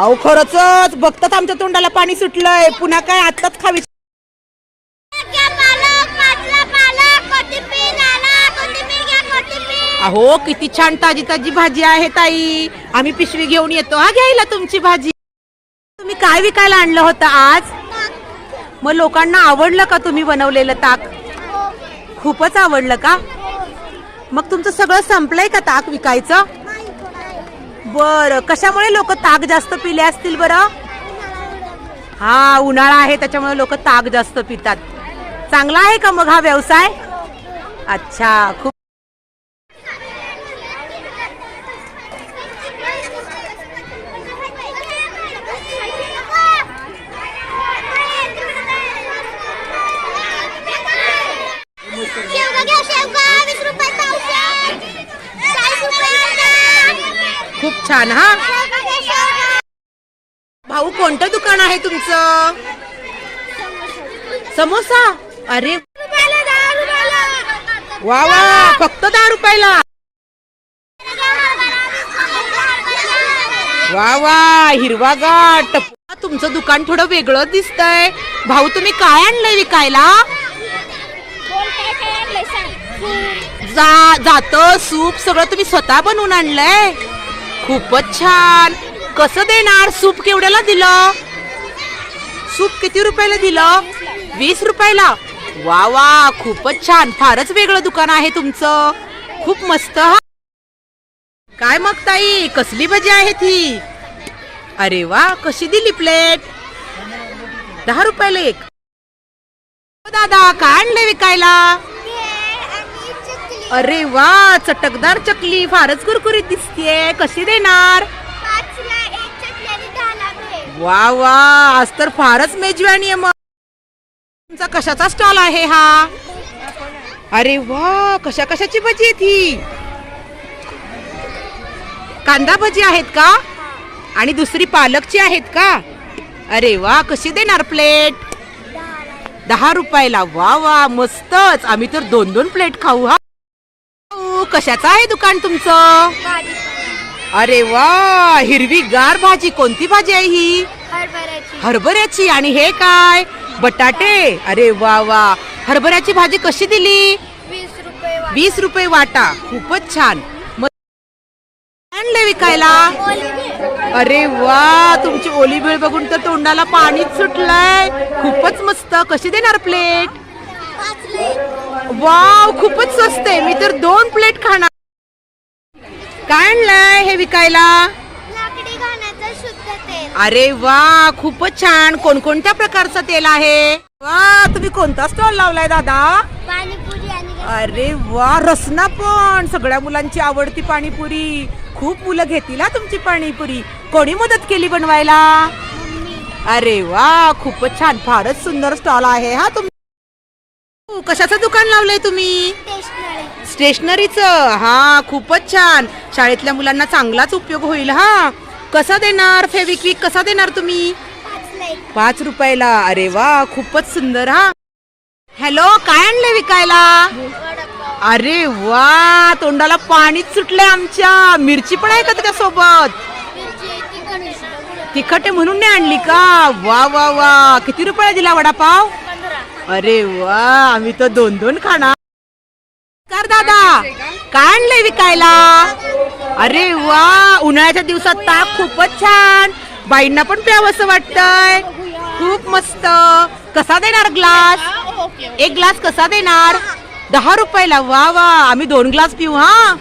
अहो खरंच बघतात आमच्या तोंडाला पाणी सुटलंय. पुन्हा काय आत्ताच खावी अहो किती छान ताजी ताजी भाजी आहे ताई. आम्ही पिशवी घेऊन येतो हा घ्यायला तुमची भाजी. तुम्ही काय विकायला आणलं होतं आज? मग लोकांना आवडलं का तुम्ही बनवलेलं ताक? खूपच आवडलं का? मग तुमचं सगळं संपलंय का ताक विकायचं? बर कशामुळे लोक ताक जास्त पिले असतील बरं? हा उन्हाळा आहे त्याच्यामुळे लोक ताक जास्त पितात. चांगला आहे का मग हा व्यवसाय? अच्छा खूप शेवगा घ्या शेवगा वीस रुपये पावशेर चाळीस रुपये अर्धा. खूप छान हा? भाऊ कोणतं दुकान आहे तुमचं? समोसा? अरे वा वा फक्त दहा रुपयाला. वा वा हिरवा गाठ. तुमचं दुकान थोडं वेगळं दिसतंय. भाऊ तुम्ही काय आणलंय विकायला? जा जात सूप सगळं तुम्ही स्वतः बनवून आणलंय? खूपच छान. कसं देणार? सूप केवढ्याला दिलं? सूप किती रुपयाला दिलं? वीस रुपयाला? वा वा खूपच छान. फारच वेगळं दुकान आहे तुमचं. खूप मस्त हा. काय मग ताई? कसली भजी आहे ती? अरे वा कशी दिली प्लेट दहा रुपयाला एक. दादा काय आणलंय विकायला? अरे वा चटकदार चकली फारच कुरकुरीत दिसतीये. कशी देणार? वा वा आज तर फारच मेजवानी आहे मग. तुमचा कशाचा स्टॉल आहे हा? अरे वा कशा कशाची भजी आहे ती? कांदा भजी आहेत का? आणि दुसरी पालकची आहेत का? अरे वा कशी देणार प्लेट दहा रुपयाला वा वा मस्तच. आम्ही तर दोन दोन प्लेट खाऊ हा. कशाचं आहे दुकान तुमचं? अरे वा हिरवी गार भाजी. कोणती भाजी आहे ही? हरभऱ्याची. आणि हे काय? बटाटे. अरे वा वा. हरभऱ्याची भाजी कशी दिली? वीस रुपये वाटा. खूपच छान. आणले विकायला? अरे वा तुमची ओली वेळ बघून तर तोंडाला पाणीच सुटलंय. खूपच मस्त. कशी देणार प्लेट वाव खूपच स्वस्त आहे. मी तर दोन प्लेट खाणार. काय आणलंय हे विकायला? अरे वा खूपच छान. कोणकोणत्या प्रकारचं तेल आहे? वा तुम्ही कोणता स्टॉल लावलाय दादा? अरे वा रसना पण. सगळ्या मुलांची आवडती पाणीपुरी. खूप मुलं घेतील हा तुमची पाणीपुरी. कोणी मदत केली बनवायला? अरे वा खूपच छान. फारच सुंदर स्टॉल आहे हा तुम कशाचं दुकान लावलंय तुम्ही? स्टेशनरीचं. हा खूपच छान. शाळेतल्या मुलांना चांगलाच उपयोग होईल हा. कसा देणार फेविक्विक? कसा देणार तुम्ही? पाच रुपयाला. अरे वा खूपच सुंदर हा. हॅलो काय आणले विकायला? अरे वा तोंडाला पाणीच सुटलंय आमच्या. मिरची पण आहे का त्याच्यासोबत? सोबत तिखट म्हणून नाही आणली का? वा वा वा. किती रुपये दिला वडापाव? अरे वा आम्ही तर दोन दोन खाणार. कर दादा काय आणलंय विकायला? अरे वा उन्हाळ्याच्या दिवसात ताक खूपच छान. बाईंना पण प्यावंसं वाटतंय. खूप मस्त. कसा देणार ग्लास? एक ग्लास कसा देणार? दहा रुपयाला. वा वा आम्ही दोन ग्लास पिऊ हा?